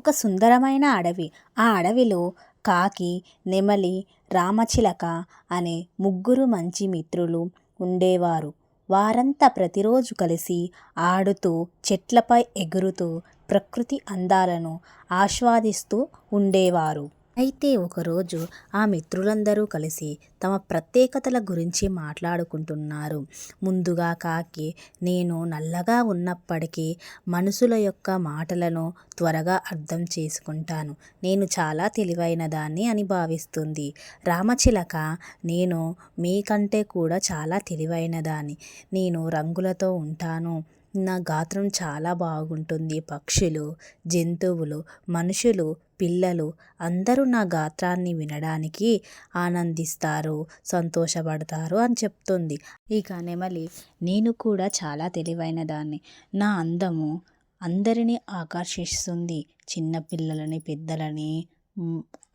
ఒక సుందరమైన అడవి. ఆ అడవిలో కాకి నెమలి రామచిలక అనే ముగ్గురు మంచి మిత్రులు ఉండేవారు. వారంతా ప్రతిరోజు కలిసి ఆడుతూ చెట్లపై ఎగురుతూ ప్రకృతి అందాలను ఆస్వాదిస్తూ ఉండేవారు. అయితే ఒకరోజు ఆ మిత్రులందరూ కలిసి తమ ప్రత్యేకతల గురించి మాట్లాడుకుంటున్నారు. ముందుగా కాకి నేను నల్లగా ఉన్నప్పటికీ మనుషుల యొక్క మాటలను త్వరగా అర్థం చేసుకుంటాను. నేను చాలా తెలివైన దాన్ని అని భావిస్తుంది. రామచిలక నేను మీకంటే కూడా చాలా తెలివైన దాన్ని నేను రంగులతో ఉంటాను. నా గాత్రం చాలా బాగుంటుంది. పక్షులు జంతువులు మనుషులు పిల్లలు అందరూ నా గాత్రాన్ని వినడానికి ఆనందిస్తారు సంతోషపడతారు అని చెప్తుంది. ఇక నెమలి నేను కూడా చాలా తెలివైన దాన్ని నా అందము అందరినీ ఆకర్షిస్తుంది. చిన్నపిల్లలని పెద్దలని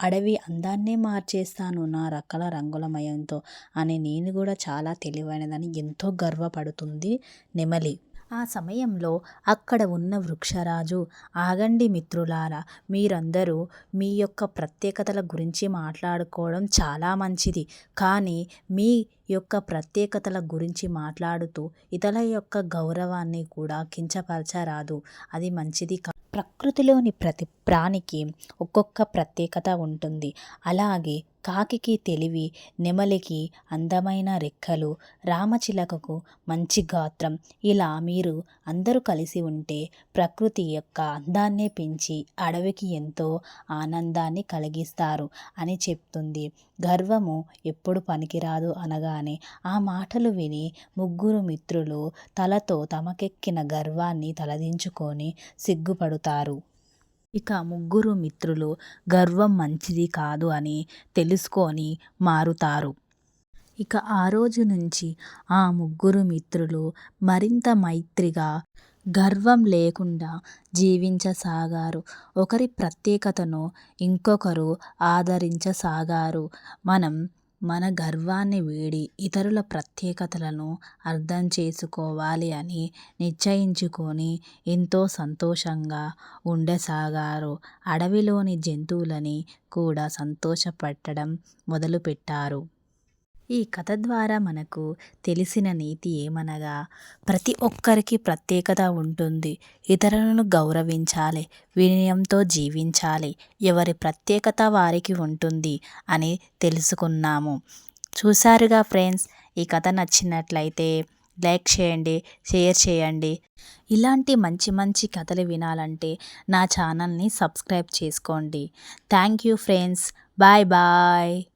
అడవి అందాన్నే మార్చేస్తాను నా రకాల రంగులమయంతో అని నేను కూడా చాలా తెలివైనదని ఎంతో గర్వపడుతుంది నెమలి. ఆ సమయంలో అక్కడ ఉన్న వృక్షరాజు ఆగండి మిత్రులారా మీరందరూ మీ యొక్క ప్రత్యేకతల గురించి మాట్లాడుకోవడం చాలా మంచిది. కానీ మీ యొక్క ప్రత్యేకతల గురించి మాట్లాడుతూ ఇతరుల యొక్క గౌరవాన్ని కూడా కించపరచరాదు. అది మంచిది కా ప్రకృతిలోని ప్రతి ప్రాణికి ఒక్కొక్క ప్రత్యేకత ఉంటుంది. అలాగే కాకికి తెలివి నెమలికి అందమైన రెక్కలు రామచిలకకు మంచి గాత్రం. ఇలా మీరు అందరూ కలిసి ఉంటే ప్రకృతి యొక్క అందాన్నే పెంచి అడవికి ఎంతో ఆనందాన్ని కలిగిస్తారు అని చెప్తుంది. గర్వము ఎప్పుడు పనికిరాదు అనగా అనగానే ఆ మాటలు విని ముగ్గురు మిత్రులు తలతో తమకెక్కిన గర్వాన్ని తలదించుకొని సిగ్గుపడుతారు. ఇక ముగ్గురు మిత్రులు గర్వం మంచిది కాదు అని తెలుసుకొని మారుతారు. ఇక ఆ రోజు నుంచి ఆ ముగ్గురు మిత్రులు మరింత మైత్రిగా గర్వం లేకుండా జీవించసాగారు. ఒకరి ప్రత్యేకతను ఇంకొకరు ఆదరించసాగారు. మనం మన గర్వాన్ని వీడి ఇతరుల ప్రత్యేకతలను అర్థం చేసుకోవాలి అని నిశ్చయించుకొని ఎంతో సంతోషంగా ఉండసాగారు. అడవిలోని జంతువులని కూడా సంతోషపెట్టడం మొదలుపెట్టారు. ఈ కథ ద్వారా మనకు తెలిసిన నీతి ఏమనగా ప్రతి ఒక్కరికి ప్రత్యేకత ఉంటుంది. ఇతరులను గౌరవించాలి వినయంతో జీవించాలి ఎవరి ప్రత్యేకత వారికి ఉంటుంది అని తెలుసుకున్నాము. చూసారుగా ఫ్రెండ్స్ ఈ కథ నచ్చినట్లయితే లైక్ చేయండి షేర్ చేయండి. ఇలాంటి మంచి మంచి కథలు వినాలంటే నా ఛానల్ని సబ్స్క్రైబ్ చేసుకోండి. Thank you friends. Bye bye.